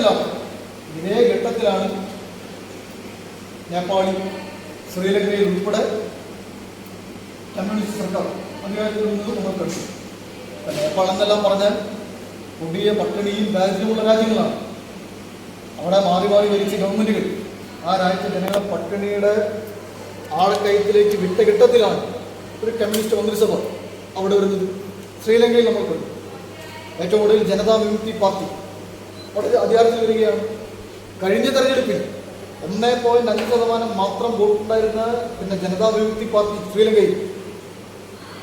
ഘട്ടത്തിലാണ്. ഇതേ ഘട്ടത്തിലാണ് നേപ്പാളി ശ്രീലങ്കയിൽ ഉൾപ്പെടെ കമ്മ്യൂണിസ്റ്റ് സർക്കാർ അധികാരത്തിൽ നിന്ന് നമ്മൾ നേപ്പാൾ എന്നെല്ലാം പറഞ്ഞാൽ കൊടിയ പട്ടിണിയും ദാരിദ്ര്യമുള്ള രാജ്യങ്ങളാണ്. അവിടെ മാറി മാറി ഭരിച്ച ഗവൺമെന്റുകൾ ആ രാജ്യത്തെ ജനങ്ങളെ പട്ടിണിയുടെ ആളക്കയത്തിലേക്ക് വിട്ട ഘട്ടത്തിലാണ് ഒരു കമ്മ്യൂണിസ്റ്റ് മന്ത്രിസഭ അവിടെ വരുന്നത്. ശ്രീലങ്കയിൽ നമ്മൾ കണ്ടു ഏറ്റവും കൂടുതൽ ജനതാ വിമുക്തി പാർട്ടി. അധികാരത്തിൽ വരികയാണ്. കഴിഞ്ഞ തെരഞ്ഞെടുപ്പിൽ ഒന്നേ പോയിന്റ് അഞ്ച് ശതമാനം മാത്രം വോട്ടുണ്ടായിരുന്ന പിന്നെ ജനതാ വിമുക്തി പാർട്ടി ശ്രീലങ്കയിൽ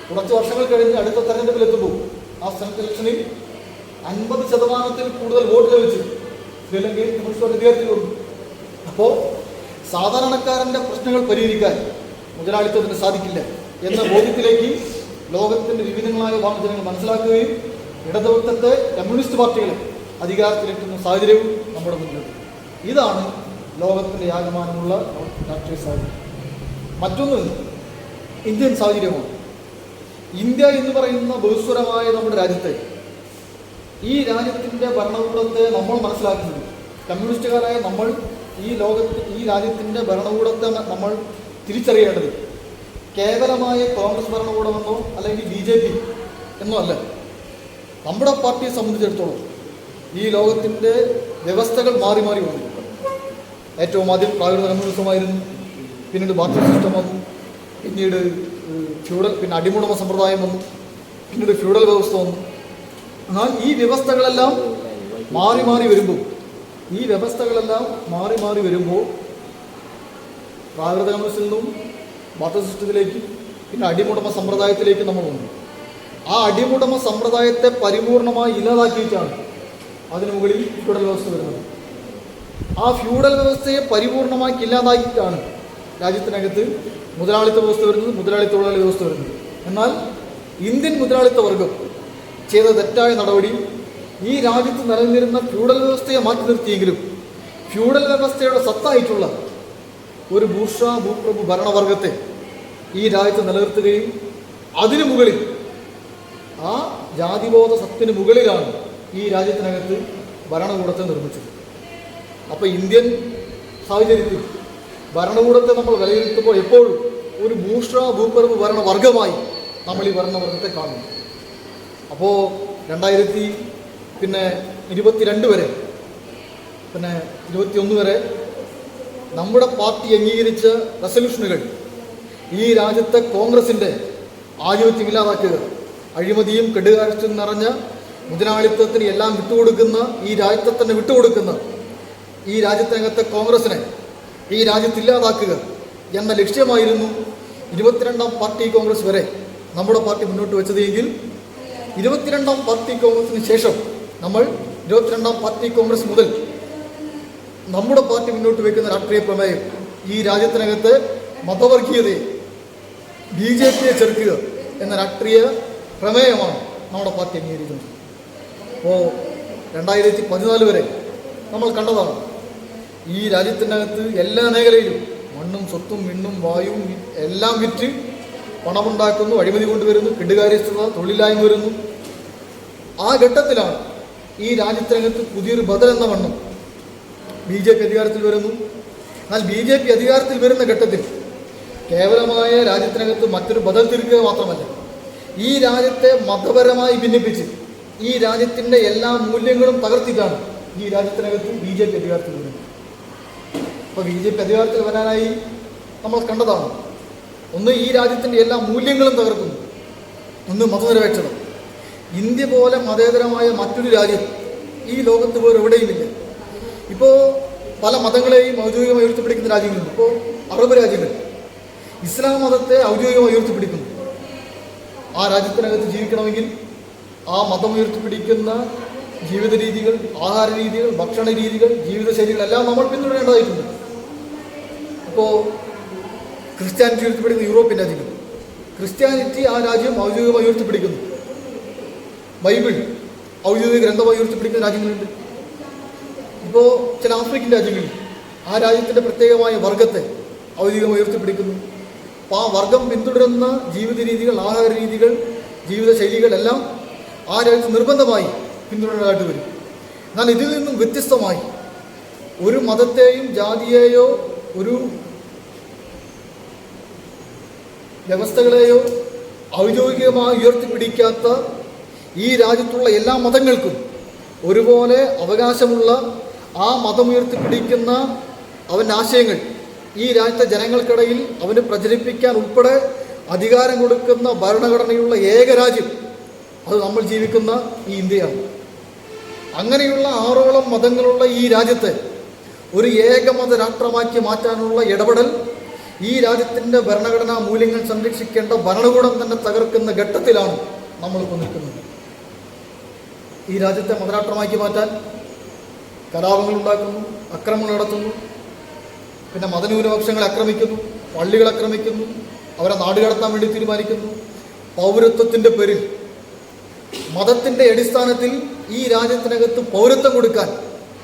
കുറച്ച് വർഷങ്ങൾ കഴിഞ്ഞ് അടുത്ത തെരഞ്ഞെടുപ്പിൽ എത്തുമ്പോൾ ആ സെനറ്റ് ഇലക്ഷനിൽ അൻപത് ശതമാനത്തിൽ കൂടുതൽ വോട്ട് ലഭിച്ചു. ശ്രീലങ്കയിൽ കമ്മ്യൂണിസ്റ്റ് അധികാരത്തിൽ വന്നു. അപ്പോൾ സാധാരണക്കാരന്റെ പ്രശ്നങ്ങൾ പരിഹരിക്കാൻ മുതലാളിത്തത്തിന് സാധിക്കില്ല എന്ന ബോധ്യത്തിലേക്ക് ലോകത്തിന്റെ വിവിധങ്ങളായ വാഹനജനങ്ങൾ മനസ്സിലാക്കുകയും ഇടതുപക്ഷത്തെ കമ്മ്യൂണിസ്റ്റ് പാർട്ടികളെ അധികാരത്തിലെത്തുന്ന സാഹചര്യവും നമ്മുടെ മുന്നിലുണ്ട്. ഇതാണ് ലോകത്തിന്റെ ആകമാനമുള്ള രാഷ്ട്രീയ സാഹചര്യം മറ്റൊന്ന് ഇന്ത്യൻ സാഹചര്യമാണ്. ഇന്ത്യ എന്ന് പറയുന്ന ബഹുസ്വരമായ നമ്മുടെ രാജ്യത്തെ ഈ രാജ്യത്തിന്റെ ഭരണകൂടത്തെ നമ്മൾ മനസ്സിലാക്കുന്നത്. കമ്മ്യൂണിസ്റ്റുകാരായ നമ്മൾ ഈ ലോകത്ത് ഈ രാജ്യത്തിന്റെ ഭരണകൂടത്തെ നമ്മൾ തിരിച്ചറിയേണ്ടത് കേവലമായ കോൺഗ്രസ് ഭരണകൂടമെന്നോ അല്ലെങ്കിൽ ബി ജെ പി എന്നോ അല്ല. നമ്മുടെ പാർട്ടിയെ സംബന്ധിച്ചിടത്തോളം ഈ ലോകത്തിന്റെ വ്യവസ്ഥകൾ മാറി മാറി വന്നു ഏറ്റവും ആദ്യം പ്രാകൃത കമ്മ്യൂണിസമായിരുന്നു പിന്നീട് ബാർട്ടർ സിസ്റ്റം വന്നു പിന്നീട് ഫ്യൂഡൽ പിന്നെ അടിമുടമ സമ്പ്രദായം വന്നു പിന്നീട് ഫ്യൂഡൽ വ്യവസ്ഥ വന്നു. എന്നാൽ ഈ വ്യവസ്ഥകളെല്ലാം മാറി മാറി വരുമ്പോൾ ഈ വ്യവസ്ഥകളെല്ലാം മാറി മാറി വരുമ്പോൾ പ്രാകൃത കമ്മ്യൂണിസ്റ്റിൽ നിന്നും ബാർട്ടർ സിസ്റ്റത്തിലേക്ക് പിന്നെ അടിമുടമ സമ്പ്രദായത്തിലേക്ക് നമ്മൾ വന്നു. ആ അടിമുടമ സമ്പ്രദായത്തെ പരിപൂർണമായി ഇല്ലാതാക്കിയിട്ടാണ് അതിനു മുകളിൽ ഫ്യൂഡൽ വ്യവസ്ഥ വരുന്നത്. ആ ഫ്യൂഡൽ വ്യവസ്ഥയെ പരിപൂർണമാക്കി ഇല്ലാതാക്കിയിട്ടാണ് രാജ്യത്തിനകത്ത് മുതലാളിത്ത വ്യവസ്ഥ വരുന്നത് മുതലാളിത്ത തൊഴിലാളി വ്യവസ്ഥ വരുന്നത്. എന്നാൽ ഇന്ത്യൻ മുതലാളിത്ത വർഗം ചെയ്ത തെറ്റായ നടപടി ഈ രാജ്യത്ത് നിലനിന്നിരുന്ന ഫ്യൂഡൽ വ്യവസ്ഥയെ മാറ്റി നിർത്തിയെങ്കിലും ഫ്യൂഡൽ വ്യവസ്ഥയുടെ സത്തായിട്ടുള്ള ഒരു ഭൂഷ ഭൂപ്രഭു ഭരണവർഗത്തെ ഈ രാജ്യത്ത് നിലനിർത്തുകയും അതിനു മുകളിൽ ആ ജാതിബോധ സത്തിന് മുകളിലാണ് ഈ രാജ്യത്തിനകത്ത് ഭരണകൂടത്തെ നിർമ്മിച്ചത്. അപ്പോൾ ഇന്ത്യൻ സാഹചര്യത്തിൽ ഭരണകൂടത്തെ നമ്മൾ വിലയിരുത്തുമ്പോൾ എപ്പോഴും ഒരു ഭൂഷ ഭൂപ്രഭു ഭരണവർഗമായി നമ്മൾ ഈ ഭരണവർഗത്തെ കാണുന്നു. അപ്പോൾ രണ്ടായിരത്തി പിന്നെ ഇരുപത്തിരണ്ട് വരെ പിന്നെ ഇരുപത്തിയൊന്ന് വരെ നമ്മുടെ പാർട്ടി അംഗീകരിച്ച റെസൊല്യൂഷനുകൾ ഈ രാജ്യത്തെ കോൺഗ്രസിന്റെ ആധിപത്യം ഇല്ലാതാക്കുക അഴിമതിയും കെടുകാഴ്ചയും നിറഞ്ഞ മുതലാളിത്തത്തിന് എല്ലാം വിട്ടുകൊടുക്കുന്ന ഈ രാജ്യത്തെ തന്നെ വിട്ടുകൊടുക്കുന്ന ഈ രാജ്യത്തിനകത്തെ കോൺഗ്രസിനെ ഈ രാജ്യത്ത് ഇല്ലാതാക്കുക എന്ന ലക്ഷ്യമായിരുന്നു ഇരുപത്തിരണ്ടാം പാർട്ടി കോൺഗ്രസ് വരെ നമ്മുടെ പാർട്ടി മുന്നോട്ട് വെച്ചത് എങ്കിൽ ഇരുപത്തിരണ്ടാം പാർട്ടി കോൺഗ്രസിന് ശേഷം നമ്മൾ ഇരുപത്തിരണ്ടാം പാർട്ടി കോൺഗ്രസ് മുതൽ നമ്മുടെ പാർട്ടി മുന്നോട്ട് വയ്ക്കുന്ന രാഷ്ട്രീയ പ്രമേയം ഈ രാജ്യത്തിനകത്ത് മതവർഗീയതയെ ബി ജെ പിയെ ചെറുക്കുക എന്ന രാഷ്ട്രീയ പ്രമേയമാണ് നമ്മുടെ പാർട്ടി അംഗീകരിക്കുന്നത്. അപ്പോൾ രണ്ടായിരത്തി പതിനാല് വരെ നമ്മൾ കണ്ടതാണ്. ഈ രാജ്യത്തിനകത്ത് എല്ലാ മേഖലയിലും മണ്ണും സ്വത്തും മിണ്ണും വായുവും എല്ലാം വിറ്റ് പണമുണ്ടാക്കുന്നു അഴിമതി കൊണ്ടുവരുന്നു കെടുകാര്യസ്ഥത തൊഴിലില്ലായ്മ വരുന്നു. ആ ഘട്ടത്തിലാണ് ഈ രാജ്യത്തിനകത്ത് പുതിയൊരു ബദൽ എന്ന വണ്ണം ബി ജെ പി അധികാരത്തിൽ വരുന്നു. എന്നാൽ ബി ജെ പി അധികാരത്തിൽ വരുന്ന ഘട്ടത്തിൽ കേവലമായ രാജ്യത്തിനകത്ത് മറ്റൊരു ബദൽ തിരിക്കുക മാത്രമല്ല ഈ രാജ്യത്തെ മതപരമായി ഭിന്നിപ്പിച്ച് ഈ രാജ്യത്തിന്റെ എല്ലാ മൂല്യങ്ങളും തകർത്തിട്ടാണ് ഈ രാജ്യത്തിനകത്ത് ബി ജെ പി അധികാരത്തിൽ വരുന്നത് അപ്പോൾ ബി ജെ പി അധികാരത്തിൽ വരാനായി നമ്മൾ കണ്ടതാണ്. ഒന്ന് ഈ രാജ്യത്തിന്റെ എല്ലാ മൂല്യങ്ങളും തകർക്കുന്നു. ഒന്ന് മതനിരപേക്ഷത. ഇന്ത്യ പോലെ മതേതരമായ മറ്റൊരു രാജ്യം ഈ ലോകത്ത് വേറെ എവിടെയുമില്ല. ഇപ്പോ പല മതങ്ങളെയും ഔദ്യോഗികമായി ഉയർത്തിപ്പിടിക്കുന്ന രാജ്യങ്ങളുണ്ട്. ഇപ്പോ അറബ് രാജ്യങ്ങൾ ഇസ്ലാം മതത്തെ ഔദ്യോഗികമായി ഉയർത്തിപ്പിടിക്കുന്നു. ആ രാജ്യത്തിനകത്ത് ജീവിക്കണമെങ്കിൽ ആ മതം ഉയർത്തിപ്പിടിക്കുന്ന ജീവിത രീതികൾ ആഹാര രീതികൾ ഭക്ഷണ രീതികൾ ജീവിതശൈലികൾ എല്ലാം നമ്മൾ പിന്തുടരേണ്ടതായിട്ടുണ്ട്. അപ്പോൾ ക്രിസ്ത്യാനിറ്റി ഉയർത്തിപ്പിടിക്കുന്ന യൂറോപ്യൻ രാജ്യങ്ങൾ. ക്രിസ്ത്യാനിറ്റി ആ രാജ്യം ഔദ്യോഗികമായി ഉയർത്തിപ്പിടിക്കുന്നു. ബൈബിൾ ഔദ്യോഗിക ഗ്രന്ഥമായി ഉയർത്തിപ്പിടിക്കുന്ന രാജ്യങ്ങളുണ്ട്. ഇപ്പോൾ ചില ആഫ്രിക്കൻ രാജ്യങ്ങളിൽ ആ രാജ്യത്തിന്റെ പ്രത്യേകമായ വർഗത്തെ ഔദ്യോഗികമായി ഉയർത്തിപ്പിടിക്കുന്നു. അപ്പോൾ ആ വർഗം പിന്തുടരുന്ന ജീവിത രീതികൾ ആഹാര രീതികൾ ജീവിത ശൈലികളെല്ലാം ആ രാജ്യത്ത് നിർബന്ധമായി പിന്തുടരാനായിട്ട് വരും. എന്നാൽ ഇതിൽ നിന്നും വ്യത്യസ്തമായി ഒരു മതത്തെയും ജാതിയെയോ ഒരു വ്യവസ്ഥകളെയോ ഔദ്യോഗികമായി ഉയർത്തിപ്പിടിക്കാത്ത ഈ രാജ്യത്തുള്ള എല്ലാ മതങ്ങൾക്കും ഒരുപോലെ അവകാശമുള്ള ആ മതം ഉയർത്തിപ്പിടിക്കുന്ന അവന്റെ ആശയങ്ങൾ ഈ രാജ്യത്തെ ജനങ്ങൾക്കിടയിൽ അവന് പ്രചരിപ്പിക്കാൻ ഉൾപ്പെടെ അധികാരം കൊടുക്കുന്ന ഭരണഘടനയുള്ള ഏക രാജ്യം അത് നമ്മൾ ജീവിക്കുന്ന ഈ ഇന്ത്യയാണ്. അങ്ങനെയുള്ള ആറോളം മതങ്ങളുള്ള ഈ രാജ്യത്തെ ഒരു ഏകമത രാഷ്ട്രമാക്കി മാറ്റാനുള്ള ഇടപെടൽ ഈ രാജ്യത്തിന്റെ ഭരണഘടനാ മൂല്യങ്ങൾ സംരക്ഷിക്കേണ്ട ഭരണകൂടം തന്നെ തകർക്കുന്ന ഘട്ടത്തിലാണ് നമ്മളിപ്പോൾ നിൽക്കുന്നത്. ഈ രാജ്യത്തെ മതരാഷ്ട്രമാക്കി മാറ്റാൻ കലാപങ്ങൾ ഉണ്ടാക്കുന്നു അക്രമങ്ങൾ നടത്തുന്നു പിന്നെ മതന്യൂനപക്ഷങ്ങളെ ആക്രമിക്കുന്നു പള്ളികൾ ആക്രമിക്കുന്നു അവരെ നാടുകടത്താൻ വേണ്ടി തീരുമാനിക്കുന്നു. പൗരത്വത്തിന്റെ പേരിൽ മതത്തിന്റെ അടിസ്ഥാനത്തിൽ ഈ രാജ്യത്തിനകത്ത് പൗരത്വം കൊടുക്കാൻ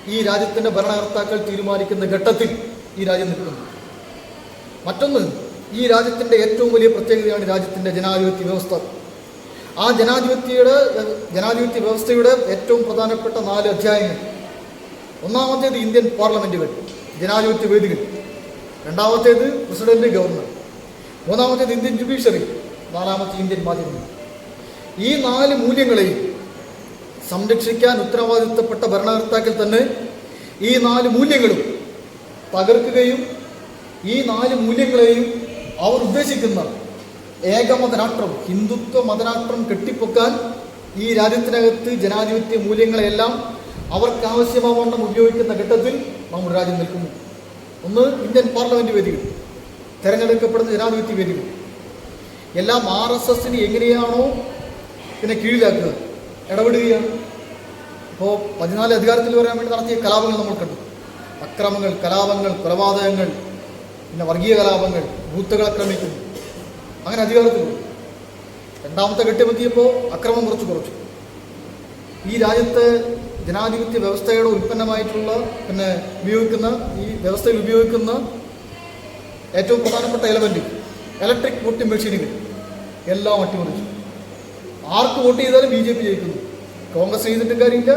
ഈ രാജ്യത്തിന്റെ ഭരണകർത്താക്കൾ തീരുമാനിക്കുന്ന ഘട്ടത്തിൽ ഈ രാജ്യം നിൽക്കുന്നു. മറ്റൊന്ന് ഈ രാജ്യത്തിന്റെ ഏറ്റവും വലിയ പ്രത്യേകതയാണ് രാജ്യത്തിന്റെ ജനാധിപത്യ വ്യവസ്ഥ. ആ ജനാധിപത്യയുടെ ജനാധിപത്യ വ്യവസ്ഥയുടെ ഏറ്റവും പ്രധാനപ്പെട്ട നാല് അധ്യായങ്ങൾ. ഒന്നാമത്തേത് ഇന്ത്യൻ പാർലമെന്റുകൾ ജനാധിപത്യ വേദികൾ. രണ്ടാമത്തേത് പ്രസിഡന്റ് ഗവർണർ. മൂന്നാമത്തേത് ഇന്ത്യൻ ജുഡീഷ്യറി. നാലാമത്തെ ഇന്ത്യൻ മാധ്യമങ്ങൾ. ഈ നാല് മൂല്യങ്ങളെയും സംരക്ഷിക്കാൻ ഉത്തരവാദിത്തപ്പെട്ട ഭരണകർത്താക്കൾ തന്നെ ഈ നാല് മൂല്യങ്ങളും തകർക്കുകയും ഈ നാല് മൂല്യങ്ങളെയും അവർ ഉദ്ദേശിക്കുന്ന ഏകമതനാട്ടം ഹിന്ദുത്വ മതരാഷ്ട്രം കെട്ടിപ്പൊക്കാൻ ഈ രാജ്യത്തിനകത്ത് ജനാധിപത്യ മൂല്യങ്ങളെല്ലാം അവർക്ക് ഉപയോഗിക്കുന്ന ഘട്ടത്തിൽ നമ്മുടെ രാജ്യം നിൽക്കുന്നു. ഒന്ന് ഇന്ത്യൻ പാർലമെന്റ് വേദികൾ തിരഞ്ഞെടുക്കപ്പെടുന്ന ജനാധിപത്യ വേദികൾ. എല്ലാം ആർ എസ് എസിന് എങ്ങനെയാണോ പിന്നെ കീഴിലാക്കുക. ഇടപെടുകയാണ്. ഇപ്പോൾ പതിനാല് അധികാരത്തിൽ പറയാൻ വേണ്ടി നടത്തിയ കലാപങ്ങൾ നമ്മൾ കണ്ടു. അക്രമങ്ങൾ കലാപങ്ങൾ കൊലപാതകങ്ങൾ പിന്നെ വർഗീയ കലാപങ്ങൾ ബൂത്തുകൾ ആക്രമിക്കുന്നു. അങ്ങനെ അധികാരത്തിൽ രണ്ടാമത്തെ ഘട്ടമെത്തിയപ്പോൾ അക്രമം കുറച്ച് കുറച്ചു. ഈ രാജ്യത്തെ ജനാധിപത്യ വ്യവസ്ഥയുടെ ഉൽപ്പന്നമായിട്ടുള്ള പിന്നെ ഉപയോഗിക്കുന്ന ഈ വ്യവസ്ഥയിൽ ഉപയോഗിക്കുന്ന ഏറ്റവും പ്രധാനപ്പെട്ട എലമെന്റ് ഇലക്ട്രിക് വോട്ടിംഗ് മെഷീനുകൾ എല്ലാം അട്ടിമറിച്ചു. ആർക്ക് വോട്ട് ചെയ്താലും ബി ജെ പി ജയിക്കുന്നു. കോൺഗ്രസ് ചെയ്തിട്ട് കാര്യമില്ല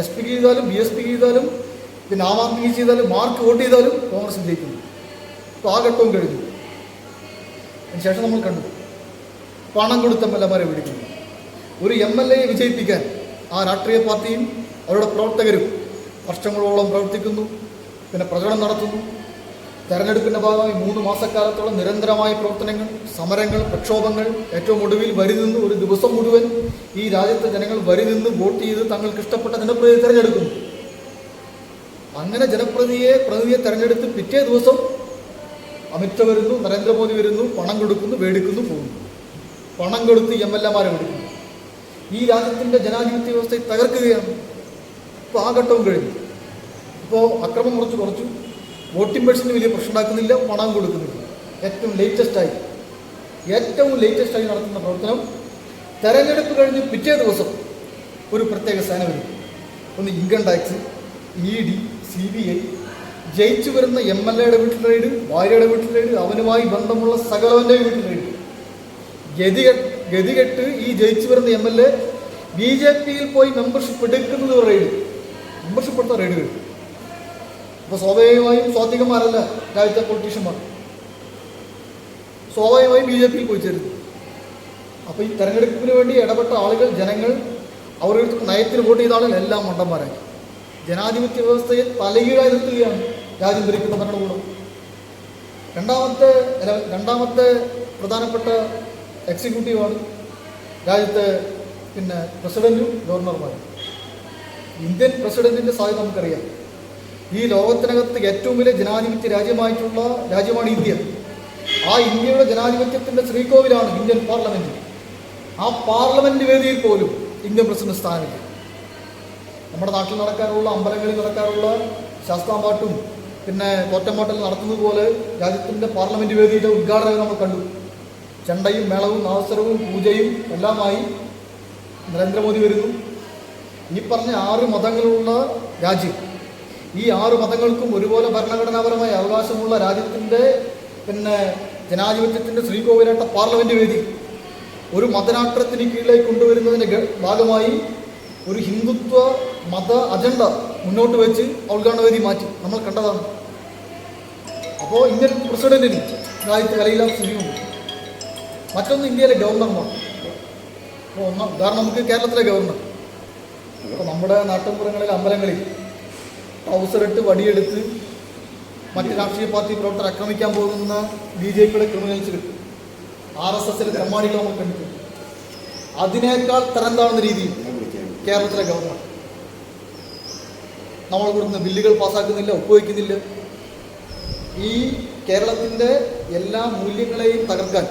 എസ് പിക്ക് ചെയ്താലും ബി എസ് പിക്ക് ചെയ്താലും പിന്നെ ആം ആദ്മി ചെയ്താലും മാർക്ക് വോട്ട് ചെയ്താലും കോൺഗ്രസ് ജയിക്കുന്നു. അപ്പോൾ ആ ഘട്ടവും കഴിഞ്ഞു അതിനുശേഷം നമ്മൾ കണ്ടു. പണം കൊടുത്ത എം എൽ എമാരെ വിളിക്കുന്നു. ഒരു എം എൽ എയെ വിജയിപ്പിക്കാൻ ആ രാഷ്ട്രീയ പാർട്ടിയും അവരുടെ പ്രവർത്തകരും വർഷങ്ങളോളം പ്രവർത്തിക്കുന്നു പിന്നെ പ്രചരണം നടത്തുന്നു. തെരഞ്ഞെടുപ്പിന്റെ ഭാഗമായി മൂന്ന് മാസക്കാലത്തോളം നിരന്തരമായ പ്രവർത്തനങ്ങൾ സമരങ്ങൾ പ്രക്ഷോഭങ്ങൾ ഏറ്റവും ഒടുവിൽ വരി നിന്ന് ഒരു ദിവസം മുഴുവൻ ഈ രാജ്യത്തെ ജനങ്ങൾ വരി നിന്ന് വോട്ട് ചെയ്ത് തങ്ങൾക്ക് ഇഷ്ടപ്പെട്ട ജനപ്രതിയെ തിരഞ്ഞെടുക്കുന്നു. അങ്ങനെ ജനപ്രതിയെ പ്രതിനിധിയെ തെരഞ്ഞെടുത്ത് പിറ്റേ ദിവസം അമിത്ഷാ വരുന്നു നരേന്ദ്രമോദി വരുന്നു പണം കൊടുക്കുന്നു മേടിക്കുന്നു പോകുന്നു. പണം കൊടുത്ത് എം എൽ എമാരെ മേടിക്കുന്നു ഈ രാജ്യത്തിന്റെ ജനാധിപത്യ വ്യവസ്ഥയെ തകർക്കുകയാണ്. ഇപ്പോൾ ആ ഘട്ടവും കഴിഞ്ഞു. ഇപ്പോൾ അക്രമം കുറച്ച് കുറച്ചു. വോട്ടിംഗ് മെഷീന് വലിയ പ്രശ്നം ഉണ്ടാക്കുന്നില്ല പണം കൊടുക്കുന്നില്ല. ഏറ്റവും ലേറ്റസ്റ്റായി ഏറ്റവും ലേറ്റസ്റ്റായി നടത്തുന്ന പ്രവർത്തനം തെരഞ്ഞെടുപ്പ് കഴിഞ്ഞ് പിറ്റേ ദിവസം ഒരു പ്രത്യേക സേന വരും. ഒന്ന് income tax E D C B I. ജയിച്ചു വരുന്ന എം എൽ എയുടെ വീട്ടിൽ റെയ്ഡ് ഭാര്യയുടെ വീട്ടിൽ റെയ്ഡ് അവനുമായി ബന്ധമുള്ള സകലവന്റെ വീട്ടിൽ റെയ്ഡ്. ഗതി ഗതികെട്ട് ഈ ജയിച്ചു വരുന്ന M L A B J പിയിൽ പോയി മെമ്പർഷിപ്പ് എടുക്കുന്നത് റെയ്ഡ്. മെമ്പർഷിപ്പ് എടുത്ത റെയ്ഡുകൾ അപ്പോൾ സ്വാഭാവികമായും സ്വാത്വികന്മാരല്ല രാജ്യത്തെ പൊളിറ്റീഷ്യന്മാർ സ്വാഭാവികമായും ബി ജെ പിയിൽ പോയി ചേരുന്നു അപ്പോൾ ഈ തെരഞ്ഞെടുപ്പിന് വേണ്ടി ഇടപെട്ട ആളുകൾ ജനങ്ങൾ അവരുടെ നയത്തിന് വോട്ട് ചെയ്ത ആളുകൾ എല്ലാം മണ്ടന്മാരായി. ജനാധിപത്യ വ്യവസ്ഥയെ തലകീഴായി നിർത്തുകയാണ് രാജ്യം ഭരിക്കുന്ന ഭരണകൂടം. രണ്ടാമത്തെ രണ്ടാമത്തെ പ്രധാനപ്പെട്ട എക്സിക്യൂട്ടീവാണ് രാജ്യത്തെ പിന്നെ പ്രസിഡന്റും ഗവർണർമാരും ഇന്ത്യൻ പ്രസിഡന്റിന്റെ സാധ്യത നമുക്കറിയാം. ഈ ലോകത്തിനകത്ത് ഏറ്റവും വലിയ ജനാധിപത്യ രാജ്യമായിട്ടുള്ള രാജ്യമാണ് ഇന്ത്യ. ആ ഇന്ത്യയുടെ ജനാധിപത്യത്തിന്റെ ശ്രീകോവിലാണ് ഇന്ത്യൻ പാർലമെന്റ്. ആ പാർലമെന്റ് വേദിയിൽ പോലും ഇന്ത്യൻ പ്രസിഡന്റ് സ്ഥാനമില്ല. നമ്മുടെ നാട്ടിൽ നടക്കാറുള്ള അമ്പലങ്ങളിൽ നടക്കാറുള്ള ശാസ്താംപാട്ടും പിന്നെ തോറ്റമ്പാട്ടിൽ നടത്തുന്നത് പോലെ രാജ്യത്തിന്റെ പാർലമെന്റ് വേദിയുടെ ഉദ്ഘാടനം നമ്മൾ കണ്ടു. ചെണ്ടയും മേളവും നാവസരവും പൂജയും എല്ലാമായി നരേന്ദ്രമോദി വരുന്നു. ഈ പറഞ്ഞ ആറ് മതങ്ങളുള്ള രാജ്യം ഈ ആറ് മതങ്ങൾക്കും ഒരുപോലെ ഭരണഘടനാപരമായ അവകാശമുള്ള രാജ്യത്തിന്റെ പിന്നെ ജനാധിപത്യത്തിന്റെ ശ്രീകോവിലാട്ട പാർലമെന്റ് വേദി ഒരു മതരാഷ്ട്രത്തിന് കീഴിലേക്ക് കൊണ്ടുവരുന്നതിന്റെ ഭാഗമായി ഒരു ഹിന്ദുത്വ മത അജണ്ട മുന്നോട്ട് വെച്ച് ഉദ്ഘാടന വേദി മാറ്റി. നമ്മൾ കണ്ടതാണ്. അപ്പോൾ ഇന്ത്യൻ പ്രസിഡന്റിന് രാജ്യത്ത് കലയില്ലാത്ത സ്ഥിതിയുണ്ട്. മറ്റൊന്ന് ഇന്ത്യയിലെ ഗവർണർമാർ. അപ്പോൾ ഒന്നാം ഉദാഹരണം നമുക്ക് കേരളത്തിലെ ഗവർണർ. നമ്മുടെ നാട്ടിൻപുറങ്ങളിൽ അമ്പലങ്ങളിൽ ട്രൗസറിട്ട് വടിയെടുത്ത് മറ്റ് രാഷ്ട്രീയ പാർട്ടി പ്രവർത്തകർ ആക്രമിക്കാൻ പോകുന്ന ബി ജെ പിയുടെ ക്രിമിനൽസുകൾ ആർ എസ് എസിലെ തെമ്മാടികൾ നമ്മൾ കണ്ടിട്ടുണ്ട്. അതിനേക്കാൾ തരം താഴ്ന്ന രീതിയിൽ കേരളത്തിലെ ഗവർണർ നമ്മൾ കൊടുക്കുന്ന ബില്ലുകൾ പാസ്സാക്കുന്നില്ല ഒപ്പുവയ്ക്കുന്നില്ല ഈ കേരളത്തിന്റെ എല്ലാ മൂല്യങ്ങളെയും തകർക്കാൻ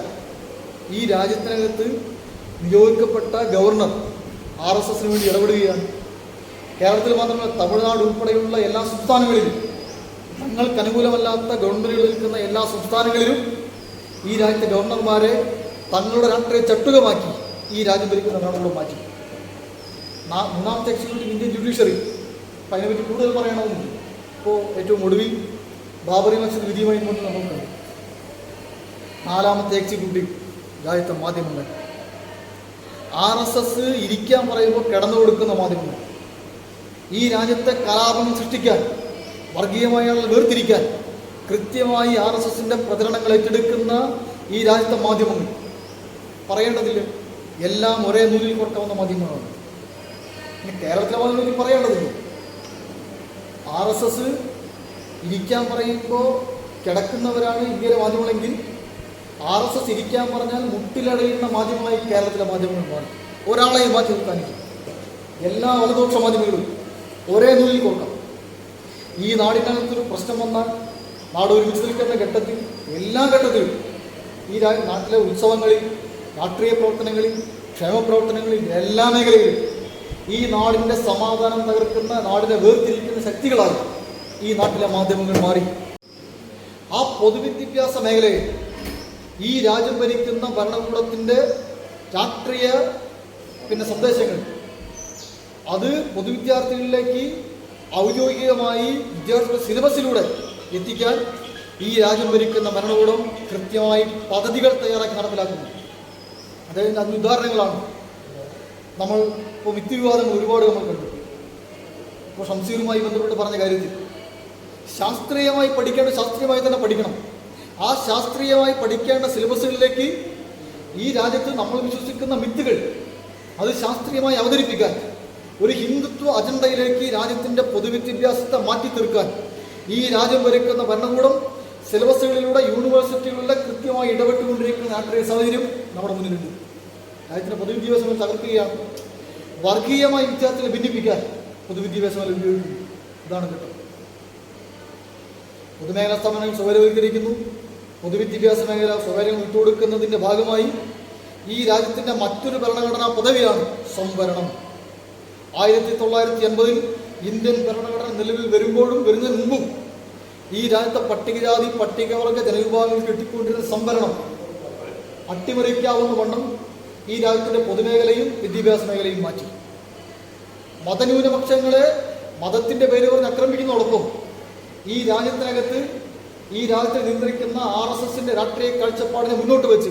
ഈ രാജ്യത്തിനകത്ത് നിയോഗിക്കപ്പെട്ട ഗവർണർ ആർ എസ് എസിന് വേണ്ടി ഇടപെടുകയാണ്. കേരളത്തിൽ മാത്രമല്ല തമിഴ്നാട് ഉൾപ്പെടെയുള്ള എല്ലാ സംസ്ഥാനങ്ങളിലും തങ്ങൾക്ക് അനുകൂലമല്ലാത്ത ഗവൺമെന്റുകൾ നിൽക്കുന്ന എല്ലാ സംസ്ഥാനങ്ങളിലും ഈ രാജ്യത്തെ ഗവർണർമാരെ തങ്ങളുടെ രാഷ്ട്രീയ ചട്ടുകമാക്കി ഈ രാജ്യം ഭരിക്കുന്ന ഭരണകൂടം മാറ്റി. മൂന്നാമത്തെ എക്സിക്യൂട്ടീവ് ഇന്ത്യൻ ജുഡീഷ്യറി അപ്പം അതിനെപ്പറ്റി കൂടുതൽ പറയണമെന്നില്ല. ഇപ്പോൾ ഏറ്റവും ഒടുവിൽ ബാബറി മസ്ജിദ് വിധിയുമായി മുന്നിൽ നമുക്ക് നാലാമത്തെ എക്സിക്യൂട്ടീവ് രാജ്യത്തെ മാധ്യമങ്ങൾ. ആർ എസ് എസ് ഇരിക്കാൻ പറയുമ്പോൾ കിടന്നു കൊടുക്കുന്ന മാധ്യമങ്ങൾ. ഈ രാജ്യത്തെ കലാപം സൃഷ്ടിക്കാൻ വർഗീയമായ വേർതിരിക്കാൻ കൃത്യമായി ആർ എസ് എസിന്റെ പ്രചരണങ്ങൾ ഏറ്റെടുക്കുന്ന ഈ രാജ്യത്തെ മാധ്യമങ്ങൾ. പറയേണ്ടതില്ല എല്ലാം ഒരേ നൂലിൽ കൊടുക്കാവുന്ന മാധ്യമങ്ങളാണ്. ഇനി കേരളത്തിലെ മാധ്യമങ്ങൾ പറയേണ്ടതില്ല. ആർ എസ് എസ് ഇരിക്കാൻ പറയുമ്പോൾ കിടക്കുന്നവരാണ് ഇന്ത്യയിലെ മാധ്യമങ്ങളെങ്കിൽ ആർ എസ് എസ് ഇരിക്കാൻ പറഞ്ഞാൽ മുട്ടിലടയുന്ന മാധ്യമമായി കേരളത്തിലെ മാധ്യമങ്ങൾ മാറി. ഒരാളെയും മാറ്റി നിർത്താനില്ല എല്ലാ വലതുപക്ഷ മാധ്യമങ്ങളും ഒരേ നൂലിൽ കൊടുക്കാം ഈ നാടിനകത്തൊരു പ്രശ്നം വന്നാൽ നാട് ഒരുമിച്ച് നിൽക്കുന്ന ഘട്ടത്തിൽ എല്ലാ ഘട്ടത്തിലും ഈ നാട്ടിലെ ഉത്സവങ്ങളിൽ രാഷ്ട്രീയ പ്രവർത്തനങ്ങളിൽ ക്ഷേമ പ്രവർത്തനങ്ങളിൽ എല്ലാ മേഖലയിലും ഈ നാടിന്റെ സമാധാനം തകർക്കുന്ന നാടിനെ വേർതിരിക്കുന്ന ശക്തികളാണ് ഈ നാട്ടിലെ മാധ്യമങ്ങൾ മാറി. ആ പൊതുവിദ്യാഭ്യാസ മേഖലയിൽ ഈ രാജ്യം ഭരിക്കുന്ന ഭരണകൂടത്തിന്റെ രാഷ്ട്രീയ പിന്നെ സന്ദേശങ്ങൾ അത് പൊതുവിദ്യാർത്ഥികളിലേക്ക് ഔദ്യോഗികമായി വിദ്യാർത്ഥികളുടെ സിലബസിലൂടെ എത്തിക്കാൻ ഈ രാജ്യം ഭരിക്കുന്ന ഭരണകൂടം കൃത്യമായി പദ്ധതികൾ തയ്യാറാക്കി നടപ്പിലാക്കുന്നു. അതായത് അതിന് ഉദാഹരണങ്ങളാണ്. നമ്മൾ ഇപ്പോൾ വിദ്യവിവാദങ്ങൾ ഒരുപാട് നമ്മൾ കണ്ടു. ഇപ്പോൾ ഷംസീറുമായി ബന്ധപ്പെട്ട് പറഞ്ഞ കാര്യത്തിൽ ശാസ്ത്രീയമായി പഠിക്കേണ്ട ശാസ്ത്രീയമായി തന്നെ പഠിക്കണം. ആ ശാസ്ത്രീയമായി പഠിക്കേണ്ട സിലബസുകളിലേക്ക് ഈ രാജ്യത്ത് നമ്മൾ വിശ്വസിക്കുന്ന മിത്തുകൾ അത് ശാസ്ത്രീയമായി അവതരിപ്പിക്കാൻ ഒരു ഹിന്ദുത്വ അജണ്ടയിലേക്ക് രാജ്യത്തിന്റെ പൊതുവിദ്യാഭ്യാസത്തെ മാറ്റി തീർക്കാൻ ഈ രാജ്യം ഭരിക്കുന്ന ഭരണകൂടം സിലബസുകളിലൂടെ യൂണിവേഴ്സിറ്റികളിലെ കൃത്യമായി ഇടപെട്ടുകൊണ്ടിരിക്കുന്ന രാഷ്ട്രീയ സാഹചര്യം നമ്മുടെ മുന്നിലുണ്ട്. രാജ്യത്തിന്റെ പൊതുവിദ്യാഭ്യാസം തകർക്കുകയാണ്. വർഗീയമായ വിദ്യാർത്ഥികളെ ഭിന്നിപ്പിക്കാൻ പൊതുവിദ്യാഭ്യാസം ഉപയോഗിക്കുന്നു. ഇതാണ് ഘട്ടം. പൊതുമേഖലാ സ്ഥാപനങ്ങൾ സ്വകാര്യവൽക്കരിക്കുന്നു. പൊതുവിദ്യാഭ്യാസ മേഖല സ്വകാര്യം വിട്ടുകൊടുക്കുന്നതിന്റെ ഭാഗമായി ഈ രാജ്യത്തിന്റെ മറ്റൊരു ഭരണഘടനാ പദവിയാണ് സംവരണം. ആയിരത്തി തൊള്ളായിരത്തി എൺപതിൽ ഇന്ത്യൻ ഭരണഘടന നിലവിൽ വരുമ്പോഴും വരുന്നതിന് മുമ്പും ഈ രാജ്യത്തെ പട്ടികജാതി പട്ടികവർഗ ജനവിഭാഗങ്ങൾ കിട്ടിക്കൊണ്ടിരുന്ന സംവരണം അട്ടിമറിക്കാവുന്ന വണ്ണം ഈ രാജ്യത്തിന്റെ പൊതുമേഖലയും വിദ്യാഭ്യാസ മേഖലയും മാറ്റി. മതന്യൂനപക്ഷങ്ങളെ മതത്തിന്റെ പേര് പറഞ്ഞ് ആക്രമിക്കുന്നതോടൊപ്പം ഈ രാജ്യത്തിനകത്ത് ഈ രാജ്യത്തെ നിയന്ത്രിക്കുന്ന ആർ എസ് എസിന്റെ രാഷ്ട്രീയ കാഴ്ചപ്പാടിനെ മുന്നോട്ട് വെച്ച്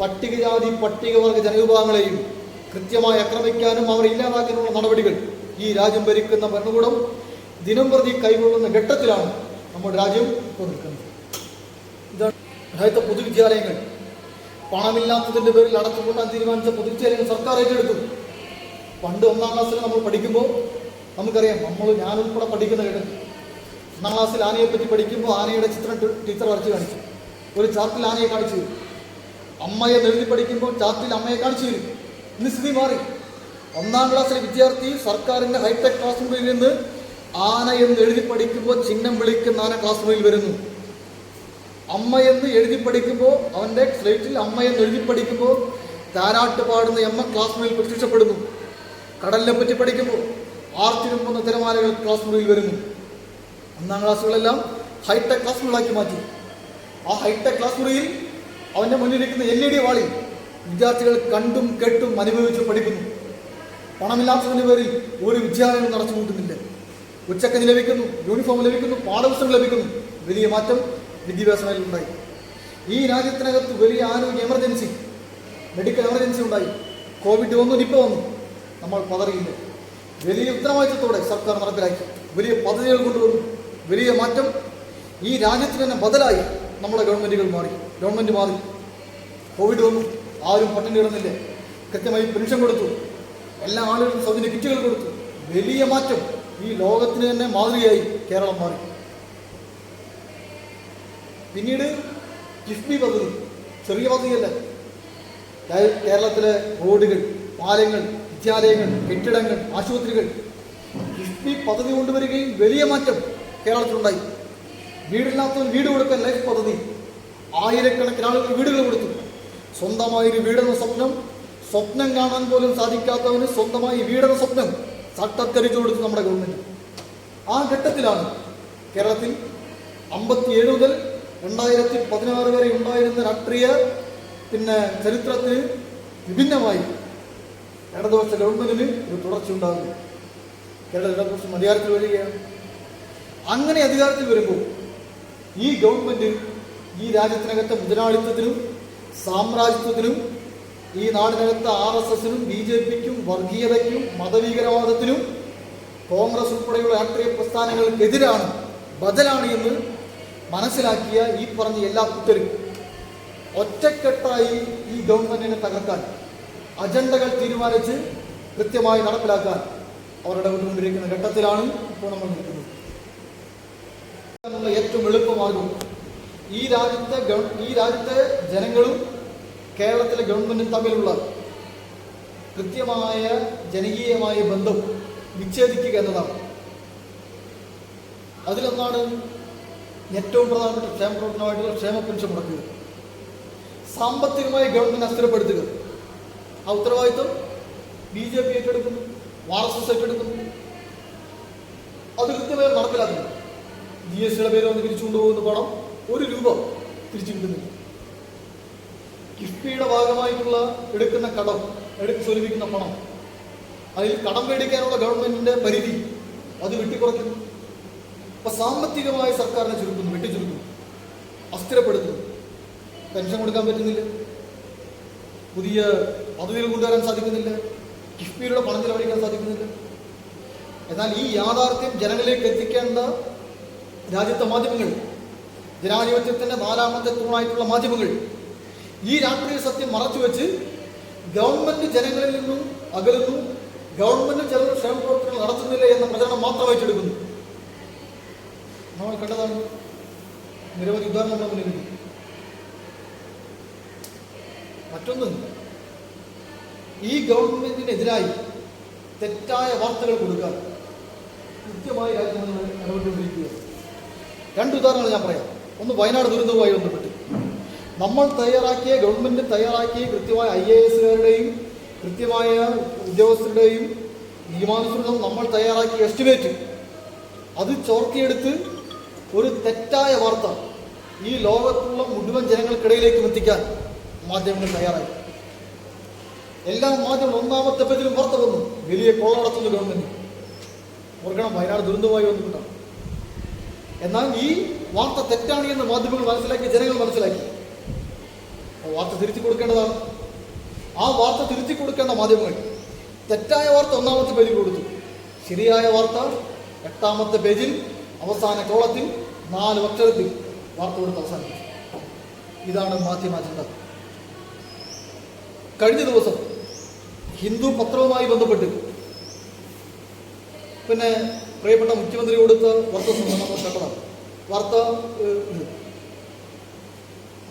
പട്ടികജാതി പട്ടികവർഗ ജനവിഭാഗങ്ങളെയും കൃത്യമായി ആക്രമിക്കാനും അവർ ഇല്ലാതാക്കാനുള്ള നടപടികൾ ഈ രാജ്യം ഭരിക്കുന്ന ഭരണകൂടം ദിനം പ്രതി കൈകൊള്ളുന്ന ഘട്ടത്തിലാണ് നമ്മുടെ രാജ്യം ഇപ്പോൾ നിൽക്കുന്നത്. ഇതാണ് രാജ്യത്തെ പൊതുവിദ്യാലയങ്ങൾ. പണമില്ലാത്തതിന്റെ പേരിൽ അടച്ചുപൂട്ടാൻ തീരുമാനിച്ച പൊതുവിദ്യാലയങ്ങൾ സർക്കാർ ഏറ്റെടുത്തു. പണ്ട് ഒന്നാം ക്ലാസ്സിൽ നമ്മൾ പഠിക്കുമ്പോൾ നമുക്കറിയാം നമ്മൾ ഞാനുൾപ്പെടെ പഠിക്കുന്ന ഘട്ടത്തിൽ ഒന്നാം ക്ലാസ്സിൽ പറ്റി പഠിക്കുമ്പോൾ ആനയുടെ ചിത്രം ടീച്ചർ വരച്ച് കാണിച്ചു. ഒരു ചാർട്ടിൽ ആനയെ കാണിച്ചു അമ്മയെ എഴുതി പഠിക്കുമ്പോൾ ചാർട്ടിൽ അമ്മയെ കാണിച്ചു തരും. ഇന്ന് സ്ഥിതി മാറി. ഒന്നാം ക്ലാസ്സിലെ വിദ്യാർത്ഥി സർക്കാരിന്റെ ഹൈടെക് ക്ലാസ് മുറിയിൽ നിന്ന് ആന എന്ന് എഴുതി പഠിക്കുമ്പോൾ ചിഹ്നം വിളിക്കുന്ന ആന ക്ലാസ് മുറിയിൽ വരുന്നു. അമ്മ എന്ന് എഴുതി പഠിക്കുമ്പോൾ അവന്റെ സ്ലേറ്റിൽ അമ്മ എന്ന് എഴുതി പഠിക്കുമ്പോൾ താരാട്ട് പാടുന്ന അമ്മ ക്ലാസ് മുറിയിൽ പ്രത്യക്ഷപ്പെടുന്നു. കടലിനെ പറ്റി പഠിക്കുമ്പോൾ ആർത്തിരുമ്പുന്ന തിരമാലകൾ ക്ലാസ് മുറിയിൽ വരുന്നു. ഒന്നാം ക്ലാസ്സുകളെല്ലാം ഹൈടെക് ക്ലാസ് മുറികളാക്കി മാറ്റി. ആ ഹൈടെക് ക്ലാസ് മുറിയിൽ അവന്റെ മുന്നിലിരിക്കുന്ന എൽ ഇ ഡി വാളിൽ വിദ്യാർത്ഥികൾ കണ്ടും കേട്ടും അനുഭവിച്ചും പഠിക്കുന്നു. പണമില്ലാത്തതിന്റെ പേരിൽ ഒരു വിദ്യാലയം നടച്ചു കൂട്ടുന്നില്ല. ഉച്ചക്കഞ്ഞി ലഭിക്കുന്നു യൂണിഫോം ലഭിക്കുന്നു പാഠപുസ്തകം ലഭിക്കുന്നു. വലിയ മാറ്റം വിദ്യാഭ്യാസ മേഖലയിൽ ഉണ്ടായി. ഈ രാജ്യത്തിനകത്ത് വലിയ ആരോഗ്യ എമർജൻസി മെഡിക്കൽ എമർജൻസി ഉണ്ടായി. കോവിഡ് വന്നു നിപ്പ വന്നു. നമ്മൾ പതറിയില്ല. വലിയ ഉത്തരവാദിത്തത്തോടെ സർക്കാർ നടപ്പിലാക്കി. വലിയ പദ്ധതികൾ കൊണ്ടുവന്നു. വലിയ മാറ്റം ഈ രാജ്യത്തിന് തന്നെ ബദലായി. നമ്മുടെ ഗവൺമെന്റുകൾ മാറി. ഗവൺമെന്റ് മാറി. കോവിഡ് വന്നു. ആരും പട്ടിണി കൃത്യമായി പെൻഷൻ കൊടുത്തു. എല്ലാ ആളുകളും സൗജന്യ കിറ്റുകൾ കൊടുത്തു. വലിയ മാറ്റം ഈ ലോകത്തിന് തന്നെ മാതൃകയായി കേരളം മാറി. പിന്നീട് കിഫ്ബി പദ്ധതി ചെറിയ പദ്ധതിയല്ല. കേരളത്തിലെ റോഡുകൾ പാലങ്ങൾ വിദ്യാലയങ്ങൾ കെട്ടിടങ്ങൾ ആശുപത്രികൾ. കിഫ്ബി പദ്ധതി കൊണ്ടുവരികയും വലിയ മാറ്റം കേരളത്തിലുണ്ടായി. വീടില്ലാത്തവർ വീട് കൊടുക്കാൻ ലൈഫ് പദ്ധതി. ആയിരക്കണക്കിന് ആളുകൾ വീടുകൾ കൊടുത്തു. സ്വന്തമായി ഒരു വീടെന്ന സ്വപ്നം സ്വപ്നം കാണാൻ പോലും സാധിക്കാത്തവന് സ്വന്തമായി വീടെന്ന സ്വപ്നം സട്ടത്തരിച്ചു കൊടുത്തു നമ്മുടെ ഗവൺമെന്റ് ആ ഘട്ടത്തിലാണ് കേരളത്തിൽ അമ്പത്തിയേഴ് മുതൽ രണ്ടായിരത്തി പതിനാറ് വരെ ഉണ്ടായിരുന്ന രാഷ്ട്രീയ പിന്നെ ചരിത്രത്തിന് വിഭിന്നമായി ഇടതുപക്ഷ ഗവൺമെന്റിന് ഒരു തുടർച്ച ഉണ്ടാകുന്നു. കേരള ഇടതുപക്ഷം അധികാരത്തിൽ വരികയാണ്. അങ്ങനെ അധികാരത്തിൽ വരുമ്പോൾ ഈ ഗവൺമെന്റ് ഈ രാജ്യത്തിനകത്തെ മുതലാളിത്തത്തിനും സാമ്രാജ്യത്വത്തിനും ഈ നാടിനകത്ത് ആർ എസ് എസിനും ബി ജെ പിക്കും വർഗീയതയ്ക്കും മതഭീകരവാദത്തിനും കോൺഗ്രസ് ഉൾപ്പെടെയുള്ള രാഷ്ട്രീയ പ്രസ്ഥാനങ്ങൾക്കെതിരാണ് ബദലാണ് എന്ന് മനസ്സിലാക്കിയ ഈ പറഞ്ഞ എല്ലാ കുട്ടരും ഒറ്റക്കെട്ടായി ഈ ഗവൺമെന്റിനെ തകർക്കാൻ അജണ്ടകൾ തീരുമാനിച്ച് കൃത്യമായി നടപ്പിലാക്കാൻ അവരുടെ കൊണ്ടുകൊണ്ടിരിക്കുന്ന ഘട്ടത്തിലാണ് ഇപ്പോൾ നമ്മൾ നിൽക്കുന്നത്. ഏറ്റവും എളുപ്പമാർഗം. ഈ രാജ്യത്തെ ഈ രാജ്യത്തെ ജനങ്ങളും കേരളത്തിലെ ഗവൺമെന്റും തമ്മിലുള്ള കൃത്യമായ ജനകീയമായ ബന്ധം വിച്ഛേദിക്കുക എന്നതാണ്. അതിലൊന്നാണ് ഏറ്റവും പ്രധാനപ്പെട്ട ക്ഷേമ പ്രവർത്തനമായിട്ടുള്ള ക്ഷേമ പെൻഷൻ മുടക്കുക. സാമ്പത്തികമായി ഗവൺമെന്റ് അസ്ഥിരപ്പെടുത്തുക. ആ ഉത്തരവാദിത്വം ബി ജെ പി ഏറ്റെടുക്കുന്നു ആർ എസ് എസ് ഏറ്റെടുക്കുന്നു. അത് കൃത്യമായി നടപ്പിലാക്കുന്നു. ജി എസ് ടിയുടെ പേര് വന്ന് തിരിച്ചുകൊണ്ടുപോകുന്ന പണം ഒരു രൂപ തിരിച്ചു കിട്ടുന്നില്ല. കിഫ്ബിയുടെ ഭാഗമായിട്ടുള്ള എടുക്കുന്ന കടം എടുത്ത് സ്വരൂപിക്കുന്ന പണം അതിൽ കടം മേടിക്കാനുള്ള ഗവൺമെന്റിന്റെ പരിധി അത് വെട്ടിക്കുറയ്ക്കുന്നു. അപ്പൊ സാമ്പത്തികമായി സർക്കാരിനെ ചുരുക്കുന്നു വെട്ടിച്ചുരുക്കുന്നു അസ്ഥിരപ്പെടുത്തുന്നു. പെൻഷൻ കൊടുക്കാൻ പറ്റുന്നില്ല. പുതിയ പദ്ധതികൾ കൊണ്ടുവരാൻ സാധിക്കുന്നില്ല. കിഫ്ബിയുടെ പണം ചിലവഴിക്കാൻ സാധിക്കുന്നില്ല. എന്നാൽ ഈ യാഥാർത്ഥ്യം ജനങ്ങളിലേക്ക് എത്തിക്കേണ്ട രാജ്യത്തെ മാധ്യമങ്ങൾ ജനാധിപത്യത്തിന്റെ നാലാമത്തെ തൂണായിട്ടുള്ള മാധ്യമങ്ങൾ ഈ രാഷ്ട്രീയ സത്യം മറച്ചുവെച്ച് ഗവൺമെന്റ് ജനങ്ങളിൽ നിന്നും അകലുന്നു. ഗവൺമെന്റ് ചില ക്ഷേമ പ്രവർത്തനങ്ങൾ നടത്തുന്നില്ല എന്ന പ്രചരണം മാത്രം ഏറ്റെടുക്കുന്നു. നമ്മൾ കണ്ടതാണ് നിരവധി ഉദാഹരണങ്ങൾ മുന്നിലുണ്ട് മറ്റൊന്ന് ഈ ഗവൺമെന്റിനെതിരായി തെറ്റായ വാർത്തകൾ കൊടുക്കാൻ കൃത്യമായി രാജ്യം ഇടപെട്ടുകൊണ്ടിരിക്കുക രണ്ട് ഉദാഹരണങ്ങൾ ഞാൻ പറയാം. ഒന്ന് വയനാട് ദുരന്തവുമായി ബന്ധപ്പെട്ട്. നമ്മൾ തയ്യാറാക്കിയ ഗവൺമെന്റ് തയ്യാറാക്കിയ കൃത്യമായ ഐ എ എസുകാരുടെയും കൃത്യമായ ഉദ്യോഗസ്ഥരുടെയും നിയമാനുസൃതം നമ്മൾ തയ്യാറാക്കിയ എസ്റ്റിമേറ്റ് അത് ചോർത്തിയെടുത്ത് ഒരു തെറ്റായ വാർത്ത ഈ ലോകത്തുള്ള മുഴുവൻ ജനങ്ങൾക്കിടയിലേക്കും എത്തിക്കാൻ മാധ്യമങ്ങൾ തയ്യാറായി. എല്ലാ മാധ്യമങ്ങളും ഒന്നാമത്തെ പേജിലും വാർത്ത വന്നു. വലിയ കൊള്ള നടത്തുന്നു ഗവൺമെന്റ്. ഓർക്കണം വയനാട് ദുരന്തമായി ബന്ധപ്പെട്ടാണ്. എന്നാൽ ഈ വാർത്ത തെറ്റാണ് എന്ന് മാധ്യമങ്ങൾ മനസ്സിലാക്കി ജനങ്ങൾ മനസ്സിലാക്കി. വാർത്ത തിരുത്തി കൊടുക്കേണ്ടതാണ്. ആ വാർത്ത തിരുത്തി കൊടുക്കേണ്ട മാധ്യമങ്ങൾ തെറ്റായ വാർത്ത ഒന്നാമത്തെ പേജിൽ കൊടുത്തു. ശരിയായ വാർത്ത എട്ടാമത്തെ പേജിൽ അവസാന കോളത്തിൽ നാല് അക്ഷരത്തിൽ വാർത്ത കൊടുത്ത് അവസാനിപ്പിച്ചു. ഇതാണ് മാധ്യമ അജണ്ട. കഴിഞ്ഞ ദിവസം ഹിന്ദു പത്രവുമായി ബന്ധപ്പെട്ട് പിന്നെ പ്രിയപ്പെട്ട മുഖ്യമന്ത്രി കൊടുത്ത വാർത്ത നമ്മൾ വാർത്ത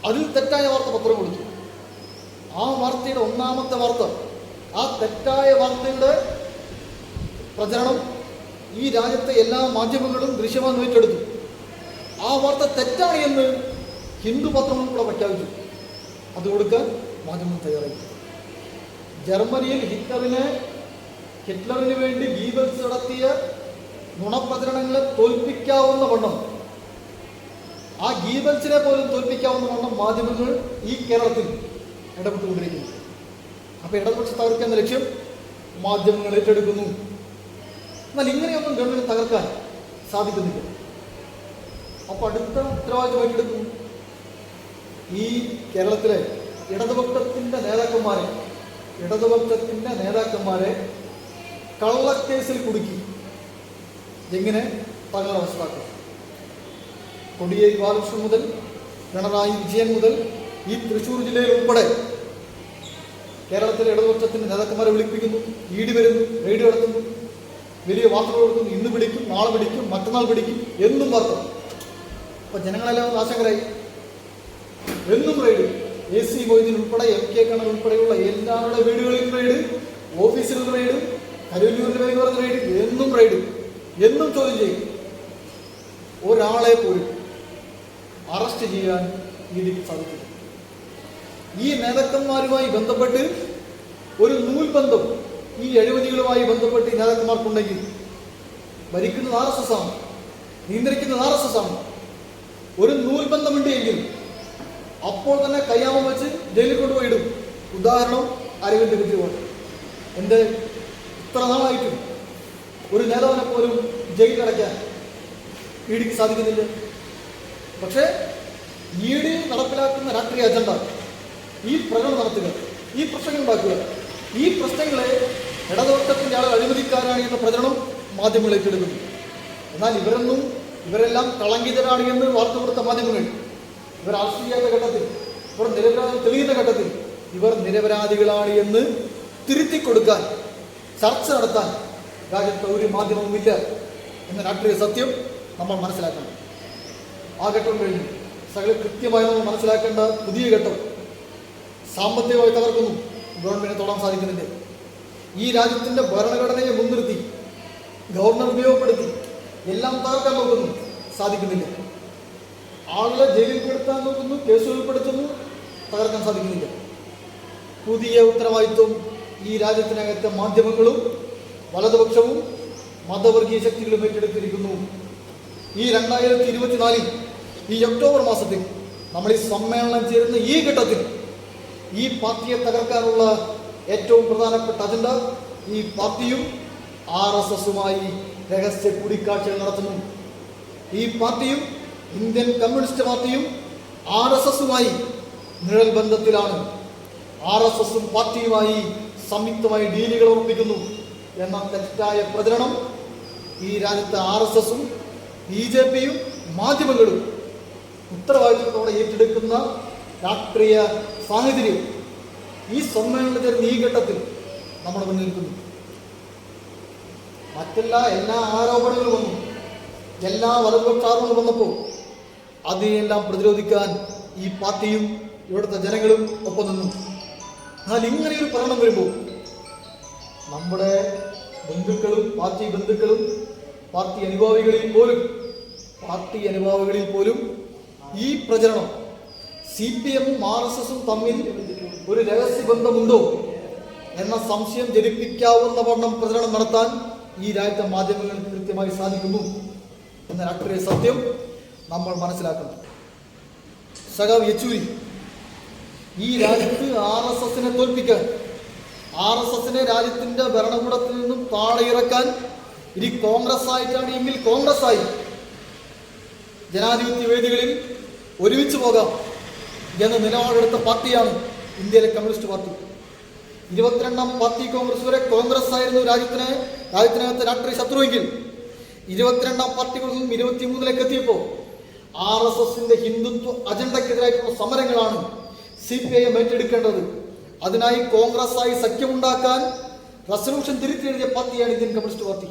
അതിൽ തെറ്റായ വാർത്ത പത്രം കൊടുത്തു. ആ വാർത്തയുടെ ഒന്നാമത്തെ വാർത്ത ആ തെറ്റായ വാർത്തയുടെ പ്രചരണം ഈ രാജ്യത്തെ എല്ലാ മാധ്യമങ്ങളും ദൃശ്യമാന്ന് ഏറ്റെടുത്തു ആ വാർത്ത തെറ്റാണ് എന്ന് ഹിന്ദു പത്രങ്ങൾ കൂടെ പ്രഖ്യാപിച്ചു. അത് കൊടുക്കാൻ മാധ്യമം തയ്യാറായി. ജർമ്മനിയിൽ ഹിറ്റ്ലറിനെ ഹിറ്റ്ലറിന് വേണ്ടി ഗീബൽസ് നടത്തിയ നുണപ്രചരണങ്ങളെ തോൽപ്പിക്കാവുന്ന വണ്ണം ആ ഗീബൽസിനെ പോലും തോൽപ്പിക്കാവുന്ന വണ്ണം മാധ്യമങ്ങൾ ഈ കേരളത്തിൽ ഇടപെട്ടുകൊണ്ടിരിക്കുന്നു. അപ്പൊ ഇടതുപക്ഷ തകർക്കുക എന്ന ലക്ഷ്യം മാധ്യമങ്ങൾ ഏറ്റെടുക്കുന്നു. എന്നാൽ ഇങ്ങനെയൊന്നും ഗവൺമെന്റ് തകർക്കാൻ സാധിക്കുന്നില്ല. അപ്പൊ അടുത്ത ഉത്തരവാദിത്വം ഏറ്റെടുക്കുന്നു. ഈ കേരളത്തിലെ ഇടതുപക്ഷത്തിന്റെ നേതാക്കന്മാരെ ഇടതുപക്ഷത്തിന്റെ നേതാക്കന്മാരെ കള്ളക്കേസിൽ കുടുക്കി. എങ്ങനെ തങ്ങളുടെ മനസ്സിലാക്കും? കൊടിയേരി ബാലകൃഷ്ണൻ മുതൽ പിണറായി വിജയൻ മുതൽ ഈ തൃശ്ശൂർ ജില്ലയിൽ ഉൾപ്പെടെ കേരളത്തിലെ ഇടതുപക്ഷത്തിന്റെ നേതാക്കന്മാരെ വിളിപ്പിക്കുന്നു ഈടി വരുന്നു റെയ്ഡ് നടത്തുന്നു വലിയ വാർത്തകൾ കൊടുക്കുന്നു ഇന്ന് പിടിക്കും നാളെ പിടിക്കും മറ്റന്നാൾ പിടിക്കും എന്നും വാർത്ത. അപ്പൊ ജനങ്ങളെല്ലാം ആശങ്കരായി. എന്നും റെയ്ഡ് എ സി മൊയ്തീൻ ഉൾപ്പെടെ എം കെ കണ്ണൻ ഉൾപ്പെടെയുള്ള എല്ലാവരുടെ വീടുകളിലും റെയ്ഡ് ഓഫീസിലും റെയ്ഡ് പറഞ്ഞ റെയ്ഡ് എന്നും റെയ്ഡ് എന്നും ചോദ്യം ചെയ്യും. ഒരാളെ പോലും അറസ്റ്റ് ചെയ്യാൻ നീതിക്ക് സാധിക്കില്ല. ഈ നേതാക്കന്മാരുമായി ബന്ധപ്പെട്ട് ഒരു നൂൽബന്ധം ഈ എഴുപതികളുമായി ബന്ധപ്പെട്ട് ഈ നേതാക്കന്മാർക്കുണ്ടെങ്കിൽ ഭരിക്കുന്നത് ആർ എസ് എസ് ആണ് നിയന്ത്രിക്കുന്നത് ആർ എസ് എസ് ആണ്. ഒരു നൂൽബന്ധമുണ്ട് എങ്കിൽ അപ്പോൾ തന്നെ കയ്യാമം വെച്ച് ജയിലിൽ കൊണ്ടുപോയിടും ഉദാഹരണം അരവിന്ദ് കെജ്രിവാൾ. എന്റെ ഇത്ര നാളായിട്ടും ഒരു നേതാവിനെ പോലും ജയിൽ അടയ്ക്കാൻ ഡിക്ക് സാധിക്കുന്നില്ല. പക്ഷേ ഇ ഡി നടപ്പിലാക്കുന്ന രാഷ്ട്രീയ അജണ്ട ഈ പ്രകടനം നടത്തുക ഈ പ്രശ്നങ്ങൾ ഉണ്ടാക്കുക ഈ പ്രശ്നങ്ങളെ ഇടതോട്ടത്തിന്റെ ആളുകൾ അഴിമതിക്കാരാണ് എന്ന പ്രചരണം മാധ്യമങ്ങൾ ഏറ്റെടുക്കുന്നു. എന്നാൽ ഇവരൊന്നും ഇവരെല്ലാം കളങ്കിതരാണ് എന്ന് വാർത്ത കൊടുത്ത മാധ്യമങ്ങൾ ഇവർ ആശ്രയിക്കാത്ത ഘട്ടത്തിൽ ഇവർ നിരപരാധി തെളിയുന്ന ഘട്ടത്തിൽ ഇവർ നിരപരാധികളാണ് എന്ന് തിരുത്തി കൊടുക്കാൻ ചർച്ച നടത്താൻ രാജ്യത്ത് ഒരു മാധ്യമവുമില്ല എന്ന രാഷ്ട്രീയ സത്യം നമ്മൾ മനസ്സിലാക്കണം. ആ ഘട്ടം കഴിഞ്ഞു. സകല കൃത്യമായി നമ്മൾ മനസ്സിലാക്കേണ്ട പുതിയ ഘട്ടം. സാമ്പത്തികമായി തകർക്കുന്നു. ഗവൺമെന്റിനെ തൊടാൻ സാധിക്കുന്നില്ല. ഈ രാജ്യത്തിന്റെ ഭരണഘടനയെ മുൻനിർത്തി ഗവർണർ ഉപയോഗപ്പെടുത്തി എല്ലാം തകർക്കാൻ നോക്കുന്നു. സാധിക്കുന്നില്ല. ആളുകളെ ജയിലിൽ പെടുത്താൻ നോക്കുന്നു കേസ് പെടുത്തുന്നു തകർക്കാൻ സാധിക്കുന്നില്ല. പുതിയ ഉത്തരവാദിത്വം ഈ രാജ്യത്തിനകത്തെ മാധ്യമങ്ങളും വലതുപക്ഷവും മതവർഗീയ ശക്തികളും ഏറ്റെടുത്തിരിക്കുന്നു. ഈ രണ്ടായിരത്തി ഇരുപത്തിനാലിൽ ഈ ഒക്ടോബർ മാസത്തിൽ നമ്മൾ ഈ സമ്മേളനം ചേരുന്ന ഈ ഘട്ടത്തിൽ ഈ പാർട്ടിയെ തകർക്കാനുള്ള ഏറ്റവും പ്രധാനപ്പെട്ട അജണ്ട ഈ പാർട്ടിയും ആർ എസ് എസുമായി രഹസ്യ കൂടിക്കാഴ്ചകൾ നടത്തുന്നു. ഈ പാർട്ടിയും ഇന്ത്യൻ കമ്മ്യൂണിസ്റ്റ് പാർട്ടിയും ആർ എസ് എസുമായി നിഴൽ ബന്ധത്തിലാണ് ആർ എസ് എസും പാർട്ടിയുമായി സംയുക്തമായി ഡീലുകൾ ഉറപ്പിക്കുന്നു. എന്ന തെറ്റായ പ്രചരണം ഈ രാജ്യത്തെ ആർ എസ് എസും ബി ജെ പിയും മാധ്യമങ്ങളും ഉത്തരവാദിത്വത്തോടെ ഏറ്റെടുക്കുന്ന രാഷ്ട്രീയ സാഹചര്യം ഈ സമ്മേളനത്തിൽ ഈ ഘട്ടത്തിൽ നമ്മുടെ മുന്നിൽ നിൽക്കുന്നു. മറ്റെല്ലാ എല്ലാ ആരോപണങ്ങളും വന്നു. എല്ലാ വലതുപക്ഷാരോപണങ്ങളും വന്നപ്പോൾ അതിനെല്ലാം പ്രതിരോധിക്കാൻ ഈ പാർട്ടിയും ഇവിടുത്തെ ജനങ്ങളും ഒപ്പം നിന്നു. എന്നാൽ ഇങ്ങനെയൊരു ഭരണം വരുമ്പോൾ നമ്മുടെ ബന്ധുക്കളും പാർട്ടി ബന്ധുക്കളും പാർട്ടി അനുഭാവികളിൽ പോലും പാർട്ടി അനുഭാവികളിൽ പോലും ഈ പ്രചരണം സി പി എമ്മും ആർ എസ് എസും തമ്മിൽ ഒരു രഹസ്യ ബന്ധമുണ്ടോ എന്ന സംശയം ജനിപ്പിക്കാവുന്ന വണ്ണം പ്രചരണം നടത്താൻ ഈ രാജ്യത്തെ മാധ്യമങ്ങൾക്ക് കൃത്യമായി സാധിക്കുന്നു എന്ന രാഷ്ട്രീയ സത്യം നമ്മൾ മനസ്സിലാക്കണം. സഖാവ് യെച്ചൂരി ഈ രാജ്യത്ത് ആർ എസ് എസിനെ തോൽപ്പിക്കാൻ ആർ എസ് എസിനെ രാജ്യത്തിന്റെ ഭരണകൂടത്തിൽ നിന്നും താഴെ ഇറക്കാൻ ഇനി കോൺഗ്രസ് ആയിട്ടാണ് എങ്കിൽ കോൺഗ്രസ് ആയി ജനാധിപത്യ വേദികളിൽ ഒരുമിച്ച് പോകാം എന്ന നിലപാടെടുത്ത പാർട്ടിയാണ് ഇന്ത്യയിലെ കമ്മ്യൂണിസ്റ്റ് പാർട്ടി. ഇരുപത്തിരണ്ടാം പാർട്ടി കോൺഗ്രസ് വരെ കോൺഗ്രസ് ആയിരുന്നു രാജ്യത്തിന് രാജ്യത്തിനകത്ത് രാഷ്ട്രീയ ശത്രുവെങ്കിൽ. ഇരുപത്തിരണ്ടാം പാർട്ടി നിന്നും ഇരുപത്തിമൂന്നിലേക്ക് എത്തിയപ്പോൾ ആർ എസ് എസിന്റെ ഹിന്ദുത്വ അജണ്ടക്കെതിരായിട്ടുള്ള സമരങ്ങളാണ് സി പി ഐ എം ഏറ്റെടുക്കേണ്ടത്. അതിനായി കോൺഗ്രസ് ആയി സഖ്യമുണ്ടാക്കാൻ റെസൊല്യൂഷൻ തിരുത്തി എഴുതിയ പാർട്ടിയാണ് ഇന്ത്യൻ കമ്മ്യൂണിസ്റ്റ് പാർട്ടി.